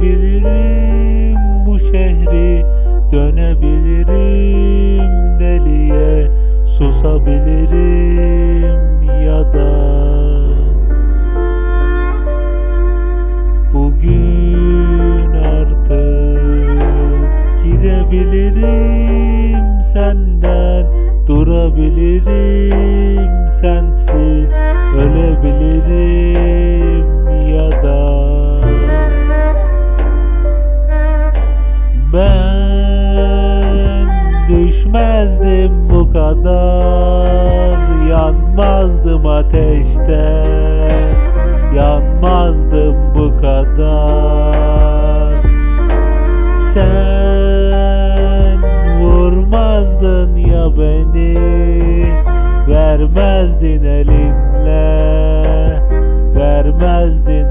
geri dönebilirim deliye susabilirim ya da. Bugün artık gidebilirim senden Durabilirim sensiz ölebilirim Ben düşmezdim bu kadar. Yanmazdım ateşte Yanmazdım bu kadar. Sen vurmazdın ya beni Vermezdin elinle Vermezdin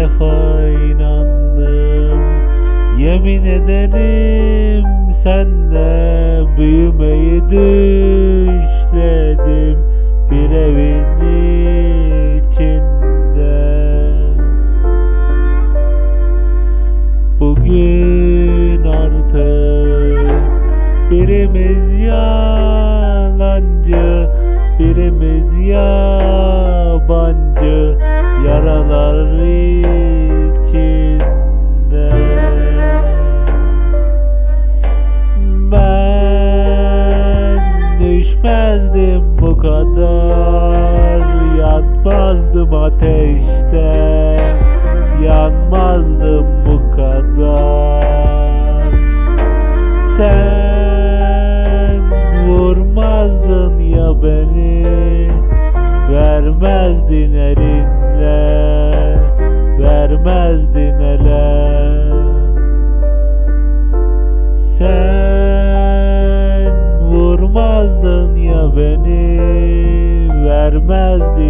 defa inandım Yemin ederim senle büyümeyi düşledim Bir evin içinde. Bugün artık birimiz yalancı Birimiz düşmezdim bu kadar Yanmazdım ateşte beni Vermezdin elinle